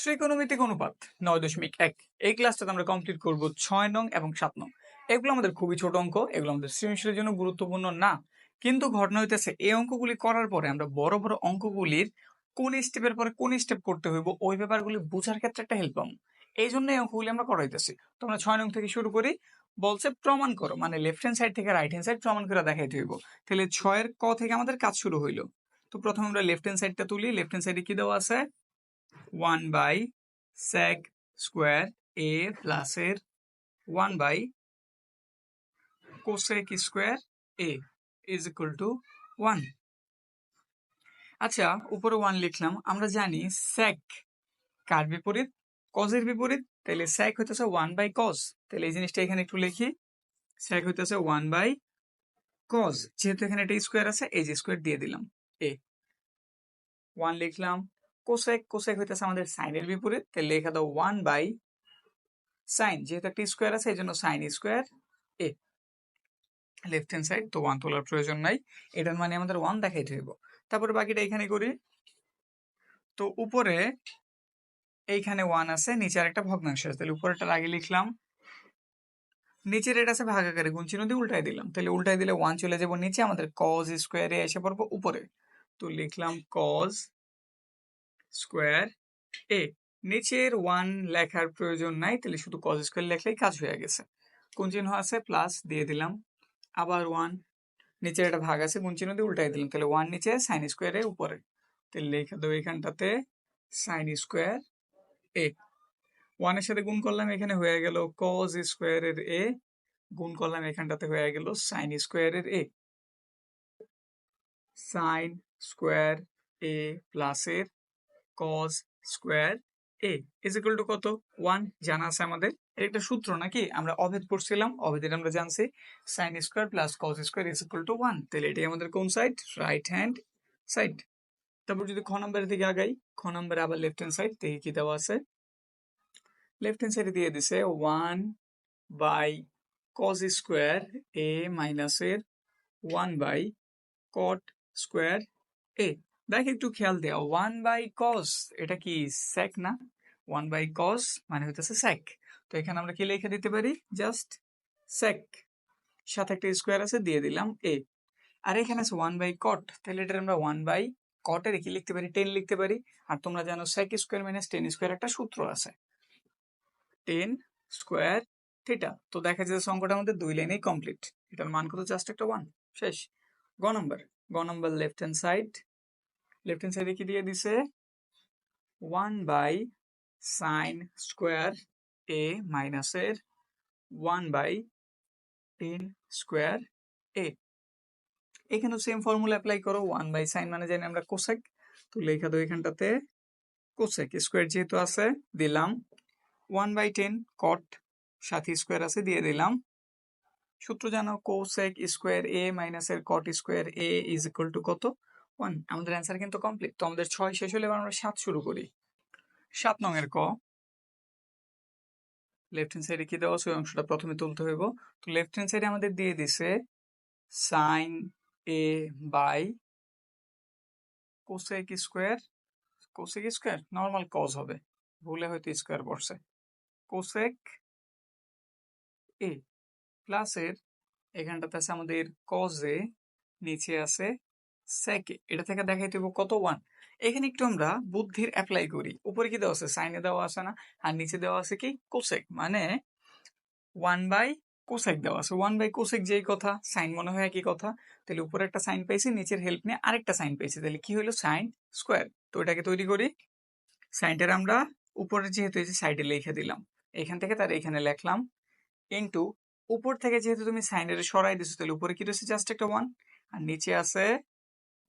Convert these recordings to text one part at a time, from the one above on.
ত্রিকোণমিতিক অনুপাত নয় দশমিক এক। এই ক্লাসটাতে আমরা কমপ্লিট করব ছয় নং এবং সাত নং। এগুলো আমাদের খুবই ছোট অঙ্ক, এগুলো আমাদের সৃজনশীলের জন্য গুরুত্বপূর্ণ না। কিন্তু ঘটনা হইতেছে, এই অঙ্কগুলি করার পরে আমরা বড় বড় অঙ্কগুলির কোন স্টেপের পরে কোন স্টেপ করতে হইব, ওই ব্যাপারগুলি বোঝার ক্ষেত্রে একটা হেল্প পাবো। এই জন্য এই অঙ্কগুলি আমরা করাইতেছি। তো আমরা ছয় নং থেকে শুরু করি, বলছে প্রমাণ করো মানে লেফট হ্যান্ড সাইড থেকে রাইট হ্যান্ড সাইড প্রমাণ করে দেখাইতে হইব। তাহলে ছয়ের ক থেকে আমাদের কাজ শুরু হইল। তো প্রথমে আমরা লেফট হ্যান্ড সাইডটা তুলি লেফট হ্যান্ড সাইডে কি দেওয়া আছে? One by sec square A প্লাসের one by cosec square A is equal to one আচ্ছা উপরে ওয়ান লিখলাম, আমরা জানি sec কার বিপরীত? কজের বিপরীত? তাহলে sec হইতেছে ওয়ান বাই কজ তাহলে এই জিনিসটা এখানে একটু লিখি। sec হইতেছে ওয়ান বাই কজ যেহেতু এখানে একটা স্কোয়ার আছে, এই যে স্কোয়ার দিয়ে দিলাম এ ওয়ান লিখলাম কোসেক কোসেক হইতেছে আমাদের সাইনের বিপরীত। তাহলে লেখা দাও ওয়ান বাই সাইন, যেহেতু একটা স্কোয়ার আছে এই জন্য sine square A. Left hand side, তো ওয়ান তোলার প্রয়োজন নাই। এটার মানে আমাদের ওয়ান দেখাইতে হইব। তারপরে বাকিটা এখানে করি। তো উপরে এইখানে ওয়ান আছে নিচে আর একটা ভগ্নাংশ আছে। তাহলে উপরেরটা আগে লিখলাম। নিচের এটা আছে ভাগাকারে গুণ চিহ্ন দিয়ে উল্টাই দিলাম। তাহলে উল্টাই দিলে ওয়ান চলে যাব নিচে, আমাদের কজ স্কোয়ারে এসে পড়ব উপরে। তো লিখলাম কজ স্কোয়ার এ নিচের ওয়ান লেখার প্রয়োজন নাই, তাহলে শুধু কজ স্কোয়ার লেখলেই কাজ হয়ে গেছে। কোন চিহ্ন আছে? প্লাস দিয়ে দিলাম। আবার ওয়ান নিচের একটা ভাগ আছে গুণ চিহ্ন দিয়ে উল্টাই দিলাম? তাহলে ওয়ান নিচে সাইন স্কোয়ারে উপরে। তাহলে লেখা দেবো এখানটাতে সাইন স্কোয়ার এ। ওয়ানের সাথে গুণ করলাম, এখানে হয়ে গেল কজ স্কোয়ারের এ। গুণ করলাম, এখানটাতে হয়ে গেল সাইন স্কোয়ারের এ। সাইন স্কোয়ার এ প্লাসের cos square A is equal to কত? ওয়ান জানা আছে আমাদের। এর একটা সূত্র নাকি? আমরা অভেদ পড়ছিলাম অভেদের আমরা জানছি। Sine square plus cos square is equal to one তাহলে এটাই আমাদের কোন সাইড রাইট হ্যান্ড সাইড তারপর যদি খ নম্বরের দিকে আগাই, খ নম্বরে আবার লেফট হ্যান্ড সাইড দেখি কি দেওয়া আছে। লেফট হ্যান্ড সাইডে দিয়ে দিছে one by cos square A মাইনাসের one by cot square A দেখ, একটু খেয়াল দেওয়া ওয়ান বাই কস এটা কি স্যাক না? ওয়ান বাই কস মানে হইতেছে স্যাক তো এখানে আমরা কি লিখে দিতে পারি? জাস্ট স্যাক সাথে একটা স্কোয়ার আছে, দিয়ে দিলাম এ আর এখানে আছে ওয়ান বাই কট তাহলে এটা আমরা ওয়ান বাই কটের কি লিখতে পারি? টেন লিখতে পারি। আর তোমরা জানো sec square minus tan square একটা সূত্র আছে। টেন স্কোয়ার থিটা তো দেখা যাচ্ছে অঙ্কটা আমাদের দুই লাইনেই কমপ্লিট এটার মান কত? জাস্ট একটা ওয়ান শেষ। গ নম্বর গ নম্বর left hand side left hand সাইডে কি দিয়ে দিছে? One by sine square A মাইনাসের one by tan square A এখানেও সেম ফর্মুলা অ্যাপ্লাই করো। ওয়ান বাই সাইন মানে জানি আমরা কোসেক তো লেখা দাও এখানটাতে কোসেক স্কোয়ার যেহেতু আছে, দিলাম। ওয়ান বাই টেন কট সাথে স্কোয়ার আছে, দিয়ে দিলাম। সূত্র জানো কোসেক স্কোয়ার এ মাইনাসের cot square A is equal to কত? ওয়ান, আমাদের অ্যান্সার কিন্তু কমপ্লিট তো আমাদের ছয় শেষ হলে এবার আমরা সাত শুরু করি। সাত নঙের ক। লেফট হ্যান্ড সাইডে কি দেওয়া আছে? ওই অংশটা প্রথমে তুলতে হইব। তো লেফট হ্যান্ড সাইডে আমাদের দিয়ে দিছে sine A by cosec square cosec square normal cos হবে। ভুলে হয়তো স্কোয়ার বসছে কোসেক এ প্লাসের এখানটাতে আছে আমাদের কজ এ নিচে আছে সেকে এটা থেকে দেখাই হবে কত ওয়ান। এখানে একটু আমরা বুদ্ধির অ্যাপ্লাই করি। উপরে কি দেওয়া আছে? সাইনে দেওয়া আছে না? আর নিচে দেওয়া আছে কি? কোসেক মানে ওয়ান বাই কোসেক দেওয়া আছে। ওয়ান বাই কোসেক যেই কথা সাইন মনে হয় একই কথা। তাহলে উপরে একটা সাইন পেয়েছি নিচের হেল্প নিয়ে আরেকটা সাইন পাইছি। তাহলে কি হলো সাইন স্কোয়ার তো এটাকে তৈরি করি। সাইনটার আমরা উপরে যেহেতু এই যে সাইডে লিখে দিলাম, এখান থেকে তার এখানে লিখলাম ইন্টু উপর থেকে যেহেতু তুমি সাইনের সরাই দিছো, তাহলে উপরে কি রয়েছে? জাস্ট একটা ওয়ান আর নিচে আছে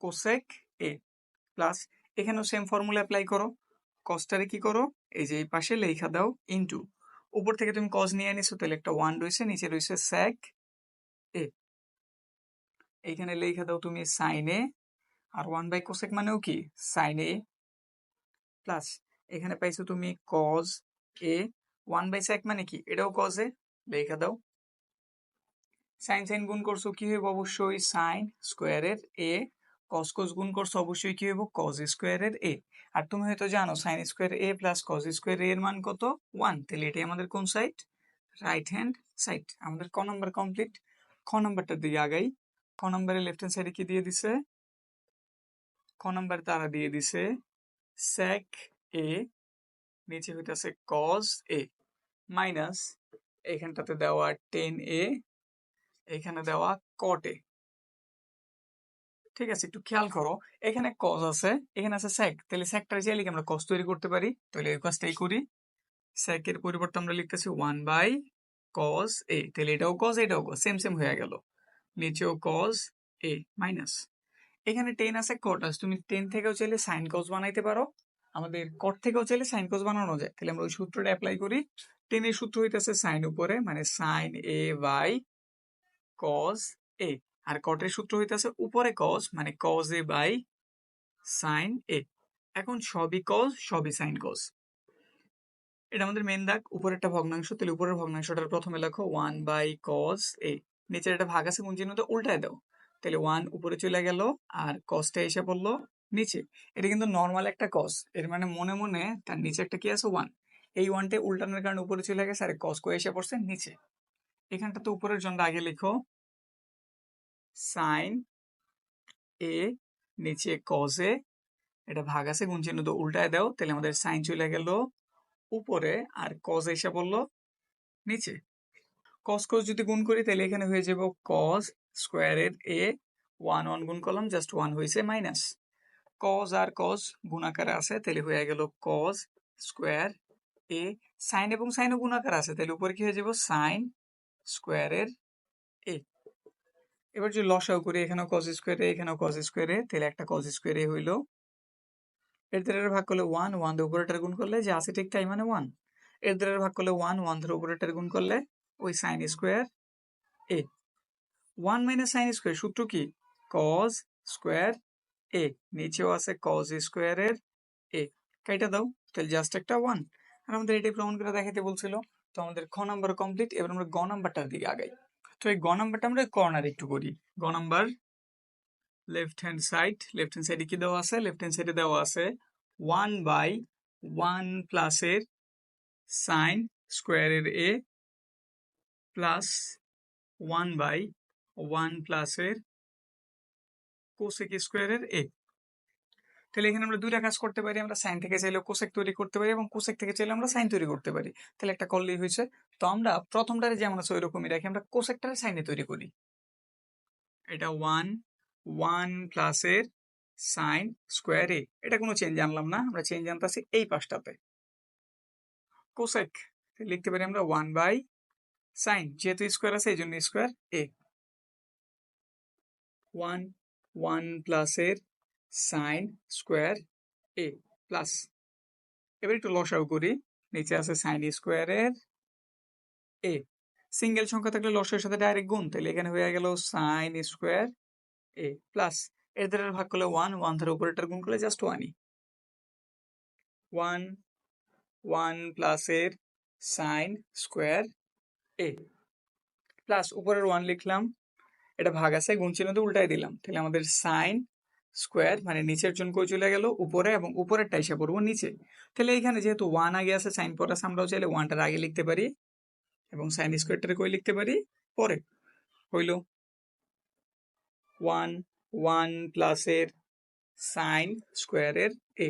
কোসেক এ প্লাস এখানেও সেম ফর্মুলা অ্যাপ্লাই করো। কসটারে কি করো? এই যে এই পাশে লেখা দাও ইনটু উপর থেকে তুমি কজ নিয়ে নিছো, তাহলে একটা ওয়ান রয়েছে, নিচে রয়েছে স্যাক এ এইখানে লেখা দাও তুমি সাইন এ আর ওয়ান বাই কোসেক মানেও কি? সাইন এ প্লাস এখানে পাইছো তুমি cos A one by sec মানে কি? এটাও কজ এ লেখা দাও। সাইন সাইন গুণ করছ, কি হইব? অবশ্যই সাইন স্কোয়ারের এ কস কোস গুণ করছ অবশ্যই কি হইব? কজ স্কোয়ারের এ আর তুমি হয়তো জানো sine square A plus cos square এর মান কত? ওয়ান তাহলে এটাই আমাদের কোন সাইড রাইট হ্যান্ড সাইড আমাদের ক নাম্বার কমপ্লিট খ নাম্বারটার দিকে আগাই। খ নাম্বারে লেফট হ্যান্ড সাইডে কি দিয়ে দিছে? খ নাম্বার তারা দিয়ে দিছে sec এ নিচে হইতাছে cos এ মাইনাস এখানটাতে দেওয়া টেন এ এখানে দেওয়া cot এ ঠিক আছে, একটু খেয়াল করো। এখানে কজ আছে, এখানে আছে sec, তাহলে secটার চাইলে আমরা কজ তৈরি করতে পারি, তাহলে এই কাজটাই করি। এর পরিবর্তে আমরা লিখতেছি ওয়ান বাই কজ এ তাহলে এটাও কজ এটাও কজ সেম সেম হয়ে গেল। নিচেও কজ এ মাইনাস এখানে টেন আছে আছে, তুমি টেন থেকেও চাইলে সাইন কজ বানাইতে পারো। আমাদের cot থেকেও চাইলে সাইন কজ বানানো যায়। তাহলে আমরা ওই সূত্রটা অ্যাপ্লাই করি। টেনের সূত্র হইতেছে সাইন উপরে মানে sine A by cos A আর কটের সূত্র হইতেছে উপরে cos মানে cos A by sine A এখন সবই cos, সবই সাইন cos এটা আমাদের মেন দাগ উপরের একটা ভগ্নাংশ, তাহলে উপরের ভগ্নাংশটার প্রথমে লেখো ওয়ান বাই cos এ নিচের একটা ভাগ আছে কোন চিহ্নটা উল্টায় দাও। তাহলে ওয়ান উপরে চলে গেল, আর কসটা এসে পড়ল নিচে। এটা কিন্তু নর্মাল একটা কস এর মানে মনে মনে তার নিচে একটা কি আছে ওয়ান এই ওয়ানটা উল্টানোর কারণে উপরে চলে গেছে, আর কস করে এসে পড়ছে নিচে। এখানটা তো উপরের জন্য আগে লিখো সাইন এ নিচে কজ, এটা ভাগ আছে, গুণ চিহ্ন তো উল্টায় দাও, তাহলে আমাদের সাইন চলে গেল উপরে, আর কজ এসে পড়ল নিচে। কস কস যদি গুণ করি, তাহলে এখানে হয়ে যাব কজ স্কোয়ারের এ ওয়ান ওয়ান গুণ করলাম, জাস্ট ওয়ান হয়েছে মাইনাস। কজ আর কজ গুণাকারে আছে, তাহলে হয়ে গেল কজ স্কোয়ার এ সাইন এবং সাইনও গুণাকার আছে, তাহলে উপরে কি হয়ে যাব? সাইন স্কোয়ারের এ। এবার যদি লসাও করি, এখানেও কজ স্কোয়ারে এখানেও কজ স্কোয়ারে তাহলে একটা কজ স্কোয়ারে হইল। এর দ্বারা ভাগ করলে ওয়ান ওয়ান দিয়ে উপরেটার গুণ করলে যে আছে ঠিক তাই মানে ওয়ানের দ্বারা ভাগ করলে ওয়ান ওয়ান ধরে উপরেটার গুণ করলে ওই sine square A one minus sine square সূত্র কি? কজ স্কোয়ার এ নিচেও আছে কজ স্কোয়ারের এ কাইটা দাও, তাহলে জাস্ট একটা ওয়ান আর আমাদের এটাই প্রমাণ করে দেখাতে বলছিল, তো আমাদের খ নাম্বার কমপ্লিট এবার আমরা গ নাম্বারটার দিকে আগাই। তো এই গ নাম্বারটা আমরা কর্নার একটু করি। গ number, left hand side, left hand সাইডে কি দেওয়া আছে? লেফট হ্যান্ড সাইডে দেওয়া আছে ওয়ান বাই ওয়ান প্লাসের সাইন স্কোয়ারের A plus one by one প্লাসের কোসেক স্কোয়ারের এ। তাহলে এখানে আমরা দুইটা কাজ করতে পারি, আমরা সাইন থেকে চাইলে কোসেক তৈরি করতে পারি এবং কোসেক থেকে চাইলে আমরা সাইন তৈরি করতে পারি। তাহলে একটা করলেই হয়েছে। তো আমরা প্রথমটারে যেমন আছে ওই রকমই রাখি, আমরা কোসেকটারে সাইনে তৈরি করি। এটা ওয়ান ওয়ান প্লাসের সাইন স্কোয়ার এ এটা কোনো চেঞ্জ আনলাম না, আমরা চেঞ্জ আনতেছি এই পাশটাতে। কোসেক লিখতে পারি আমরা ওয়ান বাই সাইন যেহেতু স্কোয়ার আছে এই জন্য স্কোয়ার এ ওয়ান ওয়ান প্লাসের সাইন স্কোয়ার এ প্লাস এবার একটু লসাও করি। নিচে আছে সাইন স্কোয়ারের এ সিঙ্গেল সংখ্যা থাকলে লসের সাথে ডাইরেক্ট গুণ, তাহলে এখানে হয়ে গেল সাইন স্কোয়ার এ প্লাস এর দ্বারা ভাগ করলে ওয়ান ওয়ান ধরে উপরেটার গুণ করলে জাস্ট ওয়ানই ওয়ান ওয়ান প্লাসের সাইন স্কোয়ার এ প্লাস উপরের ওয়ান লিখলাম, এটা ভাগ আছে, গুণ চিহ্ন তো উল্টাই দিলাম। তাহলে আমাদের সাইন স্কোয়ার মানে নিচের জন কই চলে গেল, উপরে এবং উপরেরটা এসে পড়ব নিচে। তাহলে এখানে যেহেতু ওয়ান আগে আছে সাইন পর আছে, আমরাও চাইলে ওয়ানটার আগে লিখতে পারি এবং সাইন স্কোয়ারটারে কই লিখতে পারি? পরে। হইল ওয়ান ওয়ান প্লাসের সাইন স্কোয়ারের এ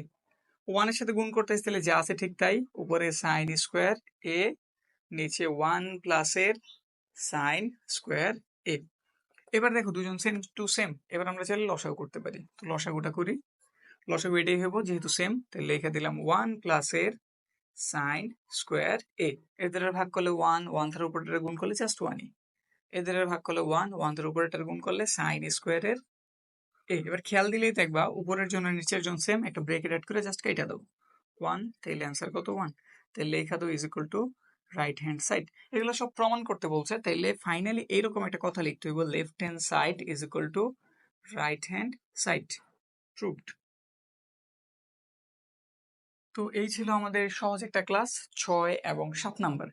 ওয়ানের সাথে গুণ করতে তাহলে যা আছে ঠিক তাই, উপরে সাইন স্কোয়ার এ নিচে ওয়ান প্লাসের সাইন স্কোয়ার এ এবার দেখো দুজন সেম টু সেম এবার আমরা চাইলে লসাগু করতে পারি। তো লসাগুটা করি। লসাগু এটাই হইব, যেহেতু সেম তাহলে লিখে দিলাম ওয়ান প্লাসের সাইন স্কোয়ার এ এর দ্বারা ভাগ করলে ওয়ান ওয়ান থার উপরটা গুণ করলে জাস্ট ওয়ানই এর দ্বারা ভাগ করলে ওয়ান ওয়ান থার উপরটা গুণ করলে সাইন স্কোয়ারের এ এবার খেয়াল দিলেই দেখবা উপরের জন্য নিচের জন্য সেম একটা ব্রেকেট অ্যাড করে জাস্ট কেটে দাও। ওয়ান তাহলে অ্যান্সার কত? ওয়ান তাহলে লেখা দাও is equal to right hand side এগুলো সব প্রমাণ করতে বলছে, তাইলে ফাইনালি এইরকম একটা কথা লিখতে হইব left hand side is equal to right hand side proved তো এই ছিল আমাদের সহজ একটা ক্লাস ছয় এবং সাত নাম্বার